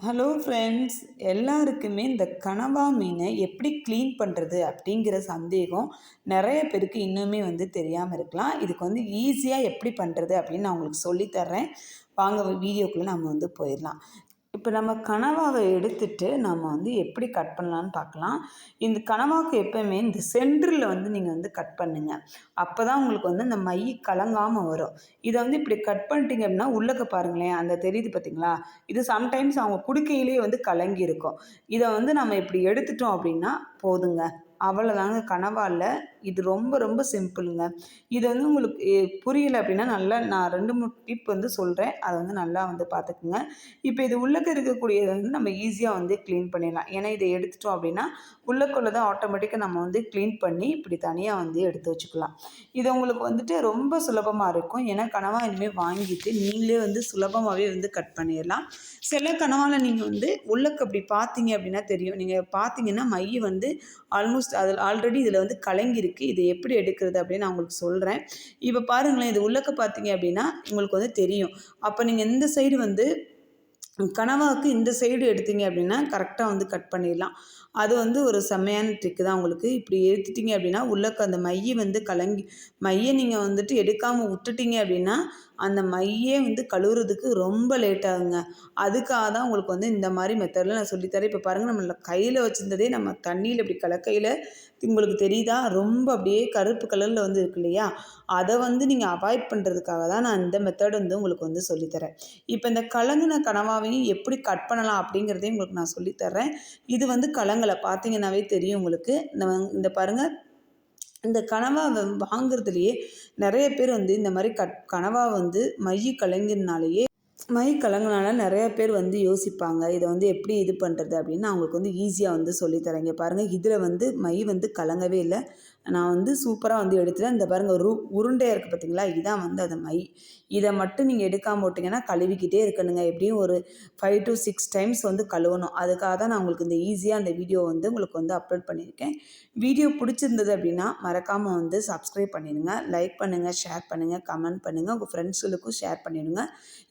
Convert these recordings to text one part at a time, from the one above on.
Hello friends எல்லாருக்குமே இந்த கனவா மீனை எப்படி க்ளீன் பண்ணுறது அப்படிங்கிற சந்தேகம் நிறைய பேருக்கு இன்னுமே வந்து தெரியாமல் இருக்கலாம். இதுக்கு வந்து ஈஸியாக எப்படி பண்ணுறது அப்படின்னு நான் உங்களுக்கு சொல்லித்தர்றேன் வாங்க வீடியோக்குள்ளே நம்ம வந்து போயிடலாம். இப்போ நம்ம கனவாக எடுத்துட்டு நம்ம வந்து எப்படி கட் பண்ணலான்னு பார்க்கலாம் இந்த கனவாக்கு எப்போயுமே இந்த சென்டரில் வந்து நீங்கள் வந்து கட் பண்ணுங்கள் அப்போ தான் உங்களுக்கு வந்து இந்த மை கலங்காமல் வரும். இதை வந்து இப்படி கட் பண்ணிட்டீங்க அப்படின்னா உள்ளக்க பாருங்களேன் அந்த தெரியுது பார்த்தீங்களா இது சம்டைம்ஸ் அவங்க குடுக்கையிலேயே வந்து கலங்கி இருக்கும். இதை வந்து நம்ம இப்படி எடுத்துட்டோம் அப்படின்னா போதுங்க. அவ்வளோதாங்க கனவாவில் இது ரொம்ப ரொம்ப சிம்பிளுங்க. இது வந்து உங்களுக்கு புரியல அப்படின்னா நல்லா நான் ரெண்டு மூணு டிப் வந்து சொல்கிறேன் அதை வந்து நல்லா வந்து பார்த்துக்குங்க இப்போ இது உள்ளக்க இருக்கக்கூடியதை வந்து நம்ம ஈஸியாக வந்து க்ளீன் பண்ணிடலாம். ஏன்னா இதை எடுத்துட்டோம் அப்படின்னா உள்ளக்குள்ளே தான் ஆட்டோமேட்டிக்காக நம்ம வந்து க்ளீன் பண்ணி இப்படி தனியாக வந்து எடுத்து வச்சுக்கலாம். இது உங்களுக்கு வந்துட்டு ரொம்ப சுலபமாக இருக்கும். ஏன்னா கனவா இனிமேல் வாங்கிட்டு நீங்களே வந்து சுலபமாகவே வந்து கட் பண்ணிடலாம். சில கனவால் நீங்கள் வந்து உள்ளக்கு அப்படி பார்த்தீங்க அப்படின்னா தெரியும். நீங்கள் பார்த்தீங்கன்னா மை வந்து ஆல்மோஸ்ட் அதில் ஆல்ரெடி இதில் வந்து இருக்குது இது எப்படி எடுக்கிறது அப்படின்னு நான் உங்களுக்கு சொல்கிறேன் இப்போ பாருங்களேன் இது உள்ளக்க பார்த்தீங்க அப்படின்னா உங்களுக்கு வந்து தெரியும். அப்போ நீங்கள் இந்த சைடு வந்து கனவாவுக்கு இந்த சைடு எடுத்தீங்க அப்படின்னா கரெக்டாக வந்து கட் பண்ணிடலாம். அது வந்து ஒரு செம்மையான ட்ரிக்கு தான் உங்களுக்கு. இப்படி எடுத்துட்டீங்க அப்படின்னா உள்ளக்க அந்த மையை வந்து கலங்கி மையை நீங்கள் வந்துட்டு எடுக்காமல் விட்டுட்டீங்க அப்படின்னா அந்த மையே வந்து கழுவுறதுக்கு ரொம்ப லேட் ஆகுங்க. அதுக்காக தான் உங்களுக்கு வந்து இந்த மாதிரி மெத்தடில் நான் சொல்லித்தரேன் இப்போ பாருங்கள் நம்மள கையில் வச்சுருந்ததே நம்ம தண்ணியில் இப்படி கலக்கையில் உங்களுக்கு தெரியுதா? ரொம்ப அப்படியே கருப்பு கலரில் வந்து இருக்கு இல்லையா? அதை வந்து நீங்கள் அவாய்ட் பண்ணுறதுக்காக தான் நான் இந்த மெத்தட் வந்து உங்களுக்கு வந்து சொல்லித்தரேன் இப்போ இந்த கலங்கின கனவாவையும் எப்படி கட் பண்ணலாம் அப்படிங்கிறதையும் உங்களுக்கு நான் சொல்லித்தரேன் இது வந்து களங்களை பார்த்தீங்கன்னாவே தெரியும் உங்களுக்கு. இந்த பாருங்கள் இந்த கனவா வாங்குறதுலேயே நிறைய பேர் வந்து இந்த மாதிரி கட் கனவா வந்து மைய கலைஞர்னாலேயே மை கலங்கினால நிறைய பேர் வந்து யோசிப்பாங்க இதை வந்து எப்படி இது பண்ணுறது அப்படின்னு. அவங்களுக்கு வந்து ஈஸியாக வந்து சொல்லித்தரேங்க பாருங்கள் இதில் வந்து மை வந்து கலங்கவே இல்லை. நான் வந்து சூப்பராக வந்து எடுத்துட்டேன். இந்த பாருங்கள் ரு உருண்டையாக இருக்குது பார்த்தீங்களா இதான் வந்து அது மை. இதை மட்டும் நீங்கள் எடுக்காமல் போட்டிங்கன்னா கழுவிக்கிட்டே இருக்கணுங்க. எப்படியும் ஒரு ஃபைவ் டு சிக்ஸ் டைம்ஸ் வந்து கழுவணும். அதுக்காக தான் நான் உங்களுக்கு இந்த ஈஸியாக அந்த வீடியோ வந்து உங்களுக்கு வந்து அப்லோட் பண்ணியிருக்கேன். வீடியோ பிடிச்சிருந்தது அப்படின்னா மறக்காமல் வந்து சப்ஸ்கிரைப் பண்ணிடுங்க. லைக் பண்ணுங்கள் ஷேர் பண்ணுங்கள் கமெண்ட் பண்ணுங்கள் உங்கள் ஃப்ரெண்ட்ஸுகளுக்கும் ஷேர் பண்ணிவிடுங்க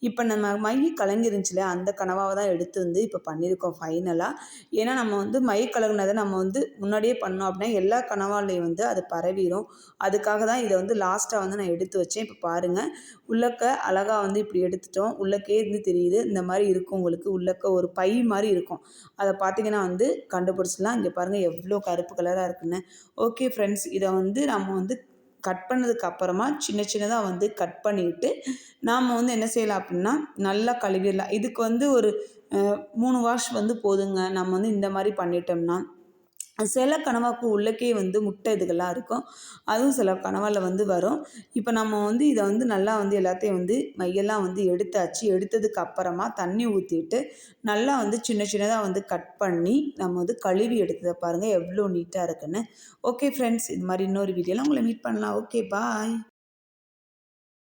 இப்போ நான் நம்ம மை கலங்கிருந்துச்சுல அந்த கனவாக தான் எடுத்து வந்து இப்போ பண்ணியிருக்கோம் ஃபைனலாக ஏன்னா நம்ம வந்து மை கலங்கினதை நம்ம வந்து முன்னாடியே பண்ணோம் அப்படின்னா எல்லா கனவாலையும் வந்து அது பரவிடும் அதுக்காக தான் இதை வந்து லாஸ்ட்டாக வந்து நான் எடுத்து வச்சேன். இப்போ பாருங்கள் உள்ளக்க அழகாக வந்து இப்படி எடுத்துட்டோம். உள்ளக்கே இருந்து தெரியுது இந்த மாதிரி இருக்கும் உங்களுக்கு. உள்ளக்க ஒரு பை மாதிரி இருக்கும். அதை பார்த்தீங்கன்னா வந்து கண்டுபிடிச்சிடலாம். இங்கே பாருங்கள் எவ்வளோ கருப்பு கலராக இருக்குன்னு. ஓகே ஃப்ரெண்ட்ஸ் இதை வந்து நம்ம வந்து கட் பண்ணதுக்கு அப்புறமா சின்ன சின்னதாக வந்து கட் பண்ணிவிட்டு நாம் வந்து என்ன செய்யலாம் அப்படின்னா நல்லா கழுவிடலாம். இதுக்கு வந்து ஒரு மூணு வாஷ் வந்து போதுங்க. நம்ம வந்து இந்த மாதிரி பண்ணிட்டோம்னா. சில கனவாக்கு உள்ளக்கே வந்து முட்டை இதுகள்லாம் இருக்கும். அதுவும் சில கனவாவில் வந்து வரும். இப்போ நம்ம வந்து இதை வந்து நல்லா வந்து எல்லாத்தையும் வந்து மையெல்லாம் வந்து எடுத்தாச்சு. எடுத்ததுக்கு அப்புறமா தண்ணி ஊற்றிட்டு நல்லா வந்து சின்ன சின்னதாக வந்து கட் பண்ணி நம்ம வந்து கழுவி எடுத்ததை பாருங்கள் எவ்வளோ நீட்டாக இருக்குன்னு. ஓகே ஃப்ரெண்ட்ஸ் இது மாதிரி இன்னொரு வீடியோவில் உங்களை மீட் பண்ணலாம். Okay bye